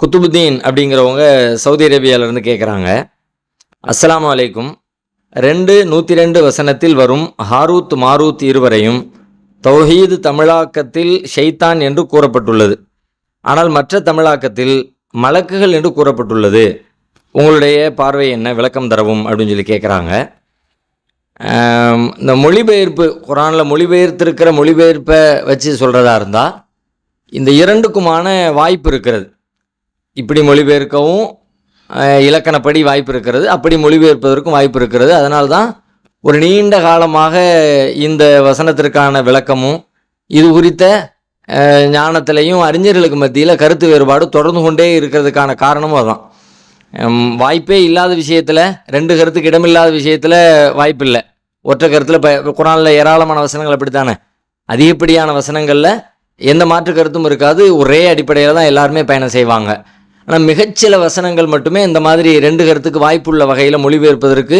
குத்துபுத்தீன் அப்படிங்கிறவங்க சவுதி அரேபியாவிலேருந்து கேட்குறாங்க அஸ்லாம் அலைக்கும். ரெண்டு நூற்றி ரெண்டு வசனத்தில் வரும் ஹாரூத் மாரூத் இருவரையும் தௌஹீது தமிழாக்கத்தில் ஷைத்தான் என்று கூறப்பட்டுள்ளது. ஆனால் மற்ற தமிழாக்கத்தில் மலக்குகள் என்று கூறப்பட்டுள்ளது. உங்களுடைய பார்வை என்ன விளக்கம் தரவும் அப்படின்னு சொல்லி கேட்குறாங்க இந்த மொழிபெயர்ப்பு குரானில் மொழிபெயர்த்திருக்கிற மொழிபெயர்ப்பை வச்சு சொல்கிறதா இருந்தால் இந்த இரண்டுக்குமான வாய்ப்பு இருக்கிறது. இப்படி மொழிபெயர்க்கவும் இலக்கணப்படி வாய்ப்பு இருக்கிறது அப்படி மொழிபெயர்ப்பதற்கும் வாய்ப்பு இருக்கிறது அதனால்தான் ஒரு நீண்ட காலமாக இந்த வசனத்திற்கான விளக்கமும் இது குறித்த ஞானத்திலையும் அறிஞர்களுக்கு மத்தியில் கருத்து வேறுபாடு தொடர்ந்து கொண்டே இருக்கிறதுக்கான காரணமும் அதான் வாய்ப்பே இல்லாத விஷயத்தில் ரெண்டு கருத்துக்கு இடமில்லாத விஷயத்தில் வாய்ப்பு இல்லை ஒற்றை கருத்தில் இப்போ குரானில் ஏராளமான வசனங்கள் அப்படித்தானே? அதிகப்படியான வசனங்களில் எந்த மாற்று கருத்தும் இருக்காது. ஒரே அடிப்படையில் தான் எல்லாருமே பயணம் செய்வாங்க. ஆனால் மிகச்சில வசனங்கள் மட்டுமே இந்த மாதிரி ரெண்டு கருத்துக்கு வாய்ப்புள்ள வகையில் மொழிபெயர்ப்பதற்கு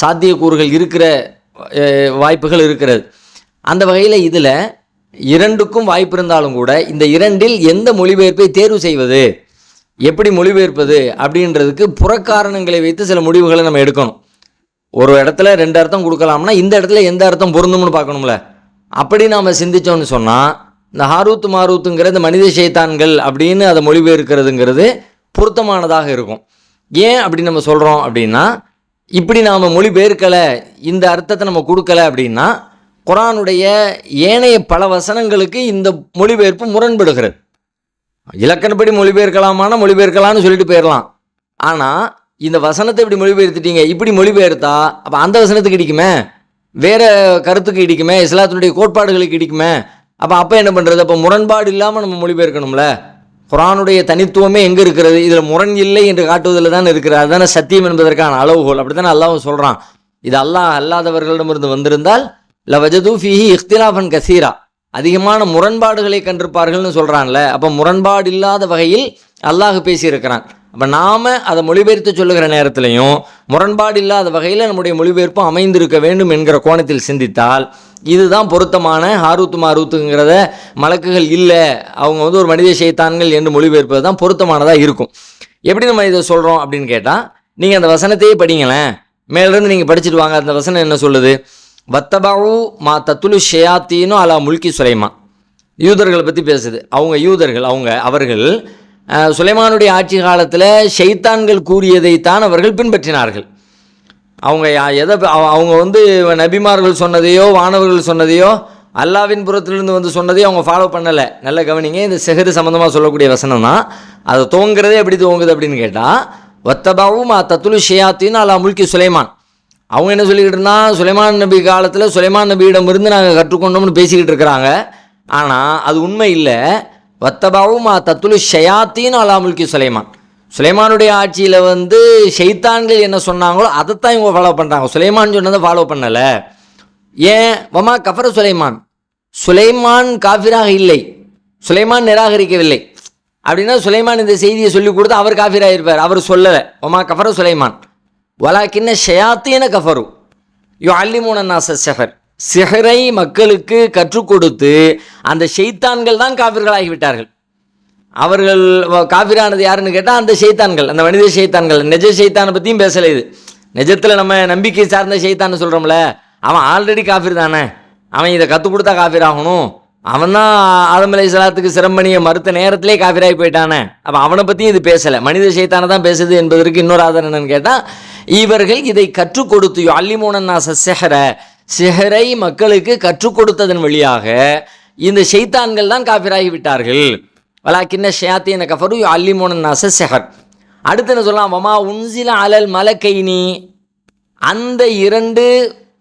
சாத்தியக்கூறுகள் இருக்கிற வாய்ப்புகள் இருக்கிறது. அந்த வகையில் இதில் இரண்டுக்கும் வாய்ப்பு இருந்தாலும் கூட இந்த இரண்டில் எந்த மொழிபெயர்ப்பை தேர்வு செய்வது எப்படி மொழிபெயர்ப்பது அப்படின்றதுக்கு புறக்காரணங்களை வைத்து சில முடிவுகளை நம்ம எடுக்கணும். ஒரு இடத்துல ரெண்டு அர்த்தம் கொடுக்கலாம்னா இந்த இடத்துல எந்த அர்த்தம் பொருந்தும்னு பார்க்கணும்ல. அப்படி நாம் சிந்தித்தோம்னு சொன்னால் இந்த ஹாரூத் மாரூத்துங்கிற இந்த மனித சைத்தான்கள் அப்படின்னு அதை மொழிபெயர்க்கிறதுங்கிறது பொருத்தமானதாக இருக்கும். ஏன் அப்படி நம்ம சொல்கிறோம் அப்படின்னா இப்படி நாம் மொழிபெயர்க்கலை இந்த அர்த்தத்தை நம்ம கொடுக்கல அப்படின்னா குரானுடைய ஏனைய பல வசனங்களுக்கு இந்த மொழிபெயர்ப்பு முரண்படுகிறது. இலக்கணப்படி மொழிபெயர்க்கலாமான மொழிபெயர்க்கலாம்னு சொல்லிட்டு போயிடலாம் ஆனால் இந்த வசனத்தை இப்படி மொழிபெயர்த்துட்டீங்க இப்படி மொழிபெயர்த்தா அப்போ அந்த வசனத்துக்கு இடிக்குமே? வேறு கருத்துக்கு இடிக்குமே? இஸ்லாத்தினுடைய கோட்பாடுகளுக்கு இடிக்குமே? அப்போ அப்போ என்ன பண்ணுறது அப்போ முரண்பாடு இல்லாமல் நம்ம மொழிபெயர்க்கணும்ல? குரானுடைய தனித்துவமே எங்கே இருக்கிறது? இதில் முரண் இல்லை என்று காட்டுவதில் தான் இருக்கிறது. அதுதானே சத்தியம் என்பதற்கான அளவுகோல். அப்படி தானே அல்லாவும் சொல்கிறான் இது அல்லாஹ் அல்லாதவர்களிடமிருந்து வந்திருந்தால் லவஜதூஃபிஹி வஜது இஃப்திலாஃபன் கசீரா. அதிகமான முரண்பாடுகளை கண்டிருப்பார்கள்னு சொல்கிறான்ல அப்போ முரண்பாடு இல்லாத வகையில் அல்லாஹ் பேசியிருக்கிறான். அப்போ நாம் அதை மொழிபெயர்த்து சொல்லுகிற நேரத்திலையும் முரண்பாடு இல்லாத வகையில் நம்முடைய மொழிபெயர்ப்பு அமைந்திருக்க வேண்டும் என்கிற கோணத்தில் சிந்தித்தால் இதுதான் பொருத்தமான ஹாரூத்து மாரூத்துங்கிறத மலக்குகள் இல்லை அவங்க வந்து ஒரு மனித செய்தான்கள் என்று மொழிபெயர்ப்பது தான் பொருத்தமானதாக இருக்கும். எப்படி நம்ம இதை சொல்கிறோம் அப்படின்னு கேட்டால் நீங்கள் அந்த வசனத்தையே படிங்களேன். மேலேருந்து நீங்கள் படிச்சுட்டு வாங்க அந்த வசனம் என்ன சொல்லுது? வத்தபாவு மா தத்துலு ஷேயாத்தின்னு அலா முல்கி சுலைமான். யூதர்களை பற்றி பேசுது. அவங்க யூதர்கள் அவங்க அவர்கள் சுலைமானுடைய ஆட்சி காலத்தில் ஷைத்தான்கள் கூறியதைத்தான் அவர்கள் பின்பற்றினார்கள். அவங்க யா- எதை அவங்க வந்து நபிமார்கள் சொன்னதையோ வானவர்கள் சொன்னதையோ அல்லாவின் புறத்திலிருந்து வந்து சொன்னதையும் அவங்க ஃபாலோ பண்ணலை. நல்ல கவனிங்க இந்த செஹரு சம்மந்தமாக சொல்லக்கூடிய வசனம் தான். அது துவங்குறதே எப்படி துவங்குது அப்படின்னு கேட்டால் வத்தபாவும் தத்துலு ஷியாத்தின் அலா முல்கி சுலைமான். அவங்க என்ன சொல்லிக்கிட்டு இருந்தால் சுலைமான் நபி காலத்தில் சுலைமான் நபியிடம் இருந்து நாங்கள் கற்றுக்கொண்டோம்னு பேசிக்கிட்டு இருக்கிறாங்க. ஆனால் அது உண்மை இல்லை. வத்தபாவுமா தத்துலு ஷயாத்தின் அலாமுல்கி சுலைமான். சுலைமானுடைய ஆட்சியில் வந்து ஷைத்தான்கள் என்ன சொன்னாங்களோ அதைத்தான் இவங்க ஃபாலோ பண்ணுறாங்க சுலைமான் சொன்னதை ஃபாலோ பண்ணலை. ஏன்? வமா கஃபர சுலைமான். சுலைமான் காஃபிராக இல்லை. சுலைமான் நிராகரிக்கவில்லை. அப்படின்னா சுலைமான் இந்த செய்தியை சொல்லி கொடுத்து அவர் காஃபிராக இருப்பார் அவர் சொல்லலை. ஒமா கஃபர சுலைமான். வலாக்கின்ன ஷயாத்தீன கஃபரு. யோ அல்லிமூன நாச ஷெஃபர் சிஹரை மக்களுக்கு கற்றுக் கொடுத்து அந்த ஷைத்தான்கள் தான் காவிர்களாகிவிட்டார்கள். அவர்கள் காவிரானது காபிரானது யாருன்னு கேட்டால் அந்த ஷெய்தான்கள் அந்த மனித ஷைத்தான்கள் நிஜ ஷைத்தானை பற்றியும் பேசலை இது. நிஜத்தில் நம்ம நம்பிக்கை சார்ந்த ஷைத்தான்னு சொல்கிறோம்ல அவன் ஆல்ரெடி காஃபிர் தானே. அவன் இதை கற்றுக் கொடுத்தா காஃபிர் ஆகணும். அவன் தான் ஆதம் அலை சலாத்துக்கு சிரமணியை மறுத்த நேரத்திலே காஃபிராகி போயிட்டானே. அப்போ அவனை பற்றியும் இது பேசலை. மனித ஷைத்தானை தான் பேசுது என்பதற்கு இன்னொரு ஆதாரம் என்னன்னு கேட்டால் இவர்கள் இதை கற்றுக் கொடுத்து அல்லிமோனன் நாச செஹரை சிஹரை மக்களுக்கு கற்றுக் கொடுத்ததன் வழியாக இந்த ஷைத்தான்கள் தான் காஃபிராகி விட்டார்கள். வலாக்கின்ன ஷயாத்தீன கஃபரு அல்லிமோன நாச செஹர். அடுத்து என்ன சொல்லலாம்? வமா உன்சில அலல் மலக்கைனி. அந்த இரண்டு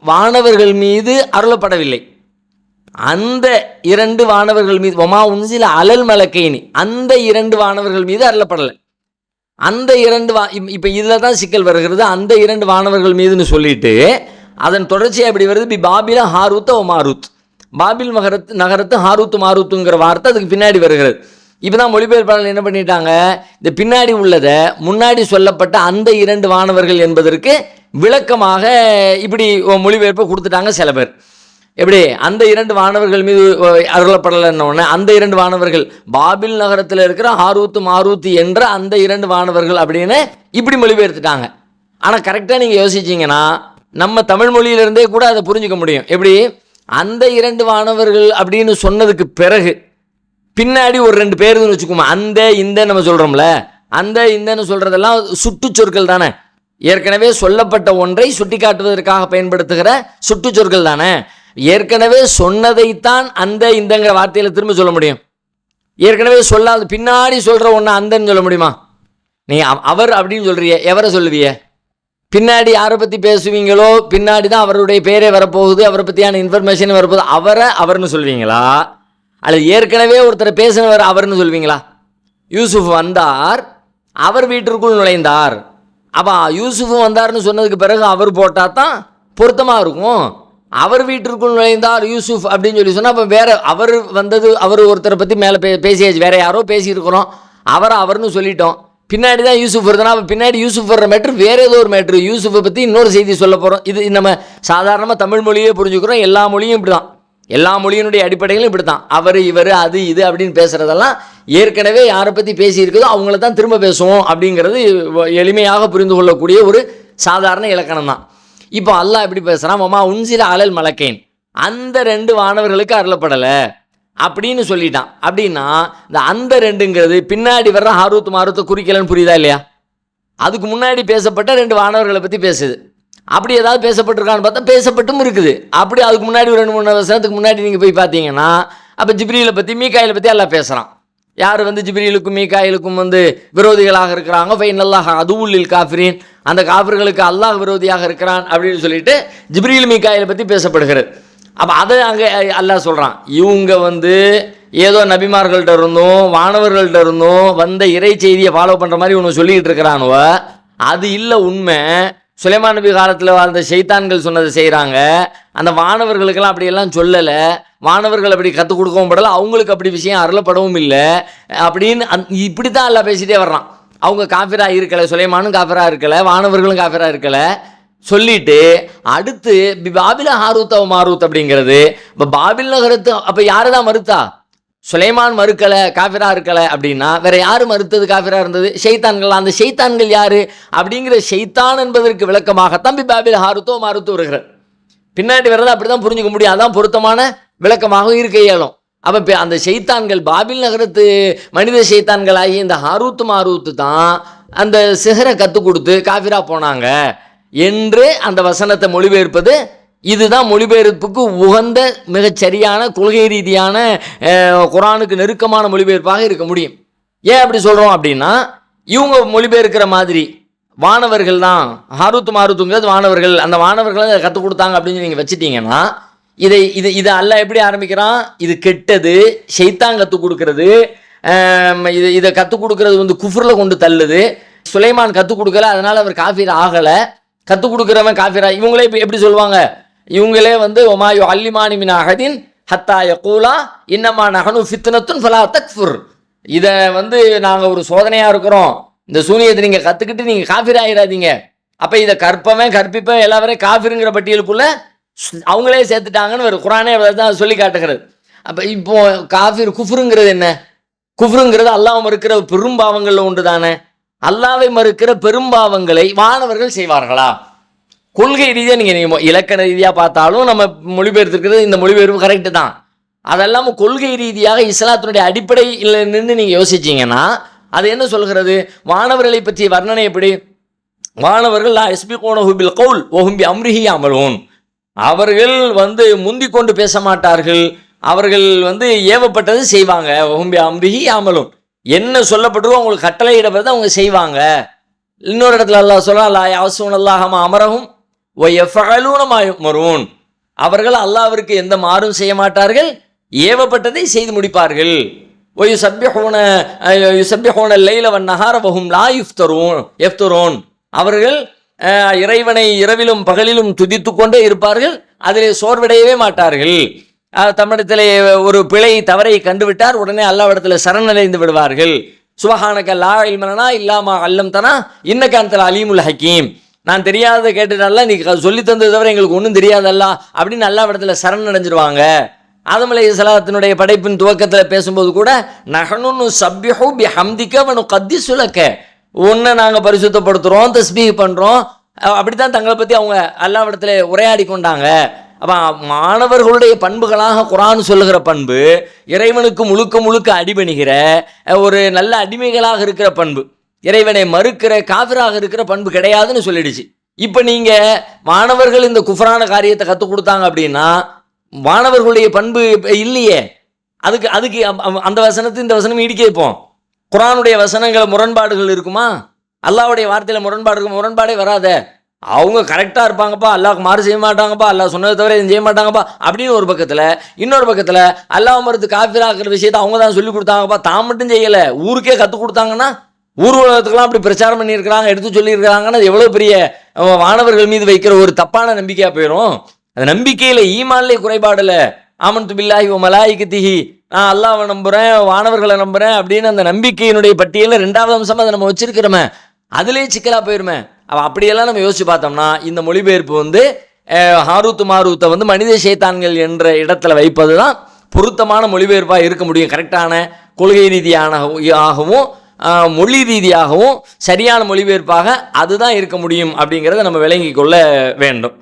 வானவர்கள் மீது அருளப்படவில்லை. அந்த இரண்டு வானவர்கள் மீது வமா உன்சில அலல் மலக்கைனி. அந்த இரண்டு வானவர்கள் மீது அருளப்படலை. அந்த இரண்டு வா இப்போ இதில் தான் சிக்கல் வருகிறது. அந்த இரண்டு வானவர்கள் மீதுன்னு சொல்லிட்டு அதன் தொடர்ச்சியாக எப்படி வருது? பி பாபில ஹாரூத் ஓ மாரூத். பாபில் மகரத்து நகரத்து ஹாரூத் மாரூத்துங்கிற வார்த்தை அதுக்கு பின்னாடி வருகிறது. இப்போ தான் மொழிபெயர்ப்பாளர்கள் என்ன பண்ணிட்டாங்க? இந்த பின்னாடி உள்ளதை முன்னாடி சொல்லப்பட்ட அந்த இரண்டு வானவர்கள் என்பதற்கு விளக்கமாக இப்படி மொழிபெயர்ப்பை கொடுத்துட்டாங்க சில பேர். எப்படி? அந்த இரண்டு வானவர்கள் மீது அருளப்படலைன்னு அந்த இரண்டு வானவர்கள் பாபில் நகரத்தில் இருக்கிற ஆரூத்து மாரூத்து என்ற அந்த இரண்டு வானவர்கள் அப்படின்னு இப்படி மொழிபெயர்த்துட்டாங்க. ஆனால் கரெக்டாக நீங்கள் யோசிச்சிங்கன்னா நம்ம தமிழ் மொழியிலிருந்தே கூட அதை புரிஞ்சுக்க முடியும். எப்படி? அந்த இரண்டு வானவர்கள் அப்படின்னு சொன்னதுக்கு பிறகு பின்னாடி ஒரு ரெண்டு பேருன்னு வச்சுக்கோமா அந்த இந்த நம்ம சொல்கிறோம்ல அந்த இந்தன்னு சொல்கிறதெல்லாம் சுட்டுச்சொற்கள் தானே. ஏற்கனவே சொல்லப்பட்ட ஒன்றை சுட்டி காட்டுவதற்காக பயன்படுத்துகிற சுட்டுச்சொற்கள் தானே. ஏற்கனவே சொன்னதைத்தான் அந்த இந்தங்கிற வார்த்தையில் திரும்ப சொல்ல முடியும். ஏற்கனவே சொல்லாத பின்னாடி சொல்கிற ஒன்று அந்தன்னு சொல்ல முடியுமா? நீ அவர் அப்படின்னு சொல்கிறிய எவரை சொல்லுவிய? பின்னாடி யாரை பற்றி பேசுவீங்களோ பின்னாடி தான் அவருடைய பேரே வரப்போகுது அவரை பற்றியான இன்ஃபர்மேஷன் வரப்போகுது. அவரை அவர்னு சொல்வீங்களா? அல்லது ஏற்கனவே ஒருத்தரை பேசினவர் அவர்னு சொல்வீங்களா? யூசுஃப் வந்தார் அவர் வீட்டிற்குள் நுழைந்தார். அப்போ யூசுஃப் வந்தார்னு சொன்னதுக்கு பிறகு அவர் போட்டால் தான் பொருத்தமாக இருக்கும். அவர் வீட்டிற்குள் நுழைந்தார் யூசுஃப் அப்படின்னு சொல்லி சொன்னால் அப்போ வேறு அவர் வந்தது அவர் ஒருத்தரை பற்றி மேலே பே பேசியாச்சு. வேறு யாரோ பேசியிருக்கிறோம். அவரை அவர்னு சொல்லிட்டோம். பின்னாடி தான் யூசுஃப் வருதுன்னா அப்போ பின்னாடி யூசுஃப் வர்ற மேட்ரு வேறு ஏதோ ஒரு மேட்ரு யூசுஃபை பற்றி இன்னொரு செய்தி சொல்ல போகிறோம் இது நம்ம சாதாரணமாக தமிழ் மொழியே புரிஞ்சுக்கிறோம். எல்லா மொழியும் இப்படி தான் எல்லா மொழியினுடைய அடிப்படைகளும் இப்படி தான் அவர் இவர் அது இது அப்படின்னு பேசுகிறதெல்லாம் ஏற்கனவே யாரை பற்றி பேசியிருக்குதோ அவங்கள தான் திரும்ப பேசுவோம் அப்படிங்கிறது எளிமையாக புரிந்து கொள்ளக்கூடிய ஒரு சாதாரண இலக்கணம் தான். இப்போ அல்லாஹ் எப்படி பேசுகிறான் மாமா உன்சில அலல் மலக்கேன். அந்த ரெண்டு வானவர்களுக்கு அருளப்படலை. அப்படின்னு சொல்லிட்டான். அப்படின்னா இந்த அந்த ரெண்டுங்கிறது பின்னாடி வர்ற ஆர்வத்து மாரூத்தை குறிக்கலன்னு புரியுதா இல்லையா? அதுக்கு முன்னாடி பேசப்பட்ட ரெண்டு வானவர்களை பற்றி பேசுது. அப்படி ஏதாவது பேசப்பட்டிருக்கான்னு பார்த்தா பேசப்பட்டும் இருக்குது. அப்படி அதுக்கு முன்னாடி ஒரு ரெண்டு மூணு வருஷத்துக்கு முன்னாடி நீங்கள் போய் பார்த்தீங்கன்னா அப்போ ஜிப்ரியில் பற்றி மீக்காயிலை பற்றி எல்லாம் பேசுகிறான் யார் வந்து ஜிப்ரீலுக்கும் மீக்காயிலுக்கும் வந்து விரோதிகளாக இருக்கிறாங்க? ஃபைனல்லாக உள்ளில் காஃபிரின். அந்த காஃபிர்களுக்கு அல்லாஹ் விரோதியாக இருக்கிறான் அப்படின்னு சொல்லிட்டு ஜிப்ரியில் மீக்காயிலை பற்றி பேசப்படுகிறது. அப்போ அதை அங்கே அல்லாஹ் சொல்கிறான் இவங்க வந்து ஏதோ நபிமார்கள்ட்ட இருந்தும் வானவர்கள்ட்ட இருந்தும் வந்த இறை செய்தியை ஃபாலோ பண்ணுற மாதிரி ஒன்று சொல்லிக்கிட்டு இருக்கிறானுவ. அது இல்லை உண்மை. சுலைமான் நபி காலத்தில் வாழ்ந்த ஷைத்தான்கள் சொன்னதை செய்கிறாங்க அந்த வானவர்களுக்கெல்லாம் அப்படியெல்லாம் சொல்லலை. வானவர்கள் அப்படி கற்றுக் கொடுக்கவும் படலை. அவங்களுக்கு அப்படி விஷயம் அருளப்படவும் இல்லை. அப்படின்னு அந் இப்படி தான் எல்லாம் பேசிகிட்டே வர்றான். அவங்க காஃபிராக இருக்கலை சுலைமானும் காஃபிராக இருக்கலை வானவர்களும் காஃபிராக இருக்கலை. சொல்லிட்டு அடுத்து பி- பாபில ஹாரூத் அவ மாரூத் அப்படிங்கிறது. இப்போ பாபில் நகரத்து அப்போ யாரை தான் மறுத்தா? சுலைமான் மறுக்கலை காஃபிரா இருக்கலை அப்படின்னா வேற யார் மறுத்தது காஃபிரா இருந்தது? ஷெய்தான்கள் அந்த ஷெய்தான்கள் யார்? அப்படிங்கிற ஷைத்தான் என்பதற்கு விளக்கமாகத்தான் பி பாபில் ஹாரூத்தோ மாரூத்தோ வருகிறார். பின்னாடி வர்றதை அப்படி தான் புரிஞ்சுக்க முடியும். அதான் பொருத்தமான விளக்கமாகவும் இருக்க இயலும். அப்போ இப்போ அந்த ஷைத்தான்கள் பாபில் நகரத்து மனித ஷைத்தான்களாகி இந்த ஹாரூத்து மாரூத்து தான் அந்த சிகரை கற்றுக் கொடுத்து காஃபிரா போனாங்க. என்று அந்த வசனத்தை மொழிபெயர்ப்பது இதுதான் மொழிபெயர்ப்புக்கு உகந்த மிகச்சரியான கொள்கை ரீதியான குரானுக்கு நெருக்கமான மொழிபெயர்ப்பாக இருக்க முடியும். ஏன் அப்படி சொல்கிறோம் அப்படின்னா இவங்க மொழிபெயர்க்கிற மாதிரி வானவர்கள் தான் ஹாரூத் மாருத்துங்கிறது வானவர்கள் அந்த வானவர்கள் கற்றுக் கொடுத்தாங்க அப்படின்னு நீங்கள் வச்சுட்டீங்கன்னா இதை இது இதை அல்ல எப்படி ஆரம்பிக்கிறான்? இது கெட்டது ஷைத்தான் கற்றுக் கொடுக்கறது இது இதை கற்றுக் கொடுக்கறது வந்து குஃப்ரில் கொண்டு தள்ளுது. சுலைமான் கற்றுக் கொடுக்கல அதனால் அவர் காஃபீர் ஆகலை. கற்றுக் கொடுக்குறவன் காஃபிரா இவங்களே இப்போ எப்படி சொல்லுவாங்க? இவங்களே வந்து ஒமாயு அல்லிமானி மின் அகதின் ஹத்தாய கூலா இன்னமா நகனு ஃபித்னத்துன் ஃபலா தக்ஃபுர். இதை வந்து நாங்கள் ஒரு சோதனையாக இருக்கிறோம். இந்த சூனியத்தை நீங்கள் கற்றுக்கிட்டு நீங்கள் காஃபிர் ஆகிடாதீங்க அப்போ இதை கற்பவன் கற்பிப்பவன் எல்லாரும் காஃபிருங்கிற பட்டியலுக்குள்ள அவங்களே சேர்த்துட்டாங்கன்னு ஒரு குரானே தான் சொல்லி காட்டுகிறது அப்போ இப்போ காஃபிர் குஃப்ருங்கிறது என்ன? குஃப்ருங்கிறது இருக்கிற பெரும் பெரும்பாவங்களில் ஒன்று தானே அல்லாவை மறுக்கிற பெரும்பாவங்களை மாணவர்கள் செய்வார்களா? கொள்கை ரீதியாக நீங்கள் நீங்கள் இலக்கண ரீதியாக பார்த்தாலும் நம்ம மொழிபெயர்த்துருக்கிறது இந்த மொழிபெயர்ப்பு கரெக்டு தான். அதெல்லாம் கொள்கை ரீதியாக இஸ்லாத்தினுடைய அடிப்படையில் நின்று நீங்கள் யோசிச்சீங்கன்னா அது என்ன சொல்கிறது? மாணவர்களை பற்றிய வர்ணனை எப்படி? மாணவர்கள் லா எஸ்பி பில் கவுல் ஓஹும்பி அம்ரிஹி அமலோன் அவர்கள் வந்து முந்தி கொண்டு பேச மாட்டார்கள். அவர்கள் வந்து ஏவப்பட்டது செய்வாங்க ஓஹும்பி அம்ரிஹி அமலோன் என்ன சொல்லப்பட்டிருக்கோ அவங்களுக்கு கட்டளையிடப்பதை அவங்க செய்வாங்க. இன்னொரு இடத்துல அல்லாஹ் சொல்லலாம் லா யாசூன் அல்லாஹமா அமரகும் ஒய் எஃபலூனமா மருவன் அவர்கள் அல்லாவிற்கு எந்த மாறும் செய்ய மாட்டார்கள் ஏவப்பட்டதை செய்து முடிப்பார்கள். ஒயு சப்பிஹோன லைல லைலவன் நகாரவகும் லா யுஃப்தரோன் எஃப்தரோன் அவர்கள் இறைவனை இரவிலும் பகலிலும் துதித்து கொண்டே இருப்பார்கள் அதிலே சோர்வடையவே மாட்டார்கள். தம்மிடத்திலே ஒரு பிழை தவறை கண்டுவிட்டார். உடனே அல்லாவிடத்தில் சரணடைந்து விடுவார்கள். சுபஹானக லா இல்மனா இல்லாமா அல்லம் தனா இன்னக்க அந்த அலீமுல் ஹக்கீம். நான் தெரியாததை கேட்டுட்டால நீ சொல்லி தந்தது தவிர எங்களுக்கு ஒன்றும் தெரியாதல்ல அப்படின்னு அல்லா இடத்துல சரண் அடைஞ்சிருவாங்க இஸ்லாத்தினுடைய சலாத்தினுடைய படைப்பின் துவக்கத்தில் பேசும்போது கூட நகனு சப்யஹு பி ஹம்திக்க வனு கத்தி சுலக்க ஒன்று நாங்கள் பரிசுத்தப்படுத்துகிறோம் தஸ்பீஹ் பண்ணுறோம் அப்படி தான் தங்களை பற்றி அவங்க அல்லாவிடத்தில் உரையாடி கொண்டாங்க. அப்போ மாணவர்களுடைய பண்புகளாக குரான் சொல்லுகிற பண்பு இறைவனுக்கு முழுக்க முழுக்க அடிபணிகிற ஒரு நல்ல அடிமைகளாக இருக்கிற பண்பு இறைவனை மறுக்கிற காவிராக இருக்கிற பண்பு கிடையாதுன்னு சொல்லிடுச்சு. இப்போ நீங்கள் மாணவர்கள் இந்த குஃபரான காரியத்தை கற்றுக் கொடுத்தாங்க அப்படின்னா மாணவர்களுடைய பண்பு இல்லையே. அதுக்கு அதுக்கு அந்த வசனத்தை இந்த வசனம் இடிக்க வைப்போம் குரானுடைய வசனங்கள் முரண்பாடுகள் இருக்குமா? அல்லாவுடைய வார்த்தையில் முரண்பாடு முரண்பாடே வராதே. அவங்க கரெக்டாக இருப்பாங்கப்பா அல்லாஹ் மாறு செய்ய மாட்டாங்கப்பா அல்லாஹ் சொன்னதை தவிர எதுவும் செய்ய மாட்டாங்கப்பா அப்படின்னு ஒரு பக்கத்தில் இன்னொரு பக்கத்தில் அல்லாஹ் மறுத்து காஃபிராக்கிற விஷயத்தை அவங்க தான் சொல்லி கொடுத்தாங்கப்பா தான் மட்டும் செய்யலை ஊருக்கே கற்றுக் கொடுத்தாங்கன்னா ஊர் உலகத்துக்கெல்லாம் அப்படி பிரச்சாரம் பண்ணியிருக்கிறாங்க எடுத்து சொல்லியிருக்கிறாங்கன்னா எவ்வளோ பெரிய மாணவர்கள் மீது வைக்கிற ஒரு தப்பான நம்பிக்கையாக போயிடும் அந்த நம்பிக்கையில் ஈமான்லே குறைபாடில் ஆமன்து பில்லாஹி ஓ மலாய்க்கு நான் அல்லாவை நம்புகிறேன் வானவர்களை நம்புகிறேன் அப்படின்னு அந்த நம்பிக்கையினுடைய பட்டியலில் ரெண்டாவது அம்சமாக அதை நம்ம வச்சிருக்கிறோமே அதுலேயே சிக்கலாக போயிருமே. அப்படியெல்லாம் நம்ம யோசிச்சு பார்த்தோம்னா இந்த மொழிபெயர்ப்பு வந்து ஹாரூத்து மாரூத்தை வந்து மனித சேத்தான்கள் என்ற இடத்துல வைப்பது தான் பொருத்தமான மொழிபெயர்ப்பாக இருக்க முடியும். கரெக்டான கொள்கை ரீதியான ஆகவும் மொழி ரீதியாகவும் சரியான மொழிபெயர்ப்பாக அதுதான் இருக்க முடியும் அப்படிங்கிறத நம்ம விளங்கிக் கொள்ள வேண்டும்.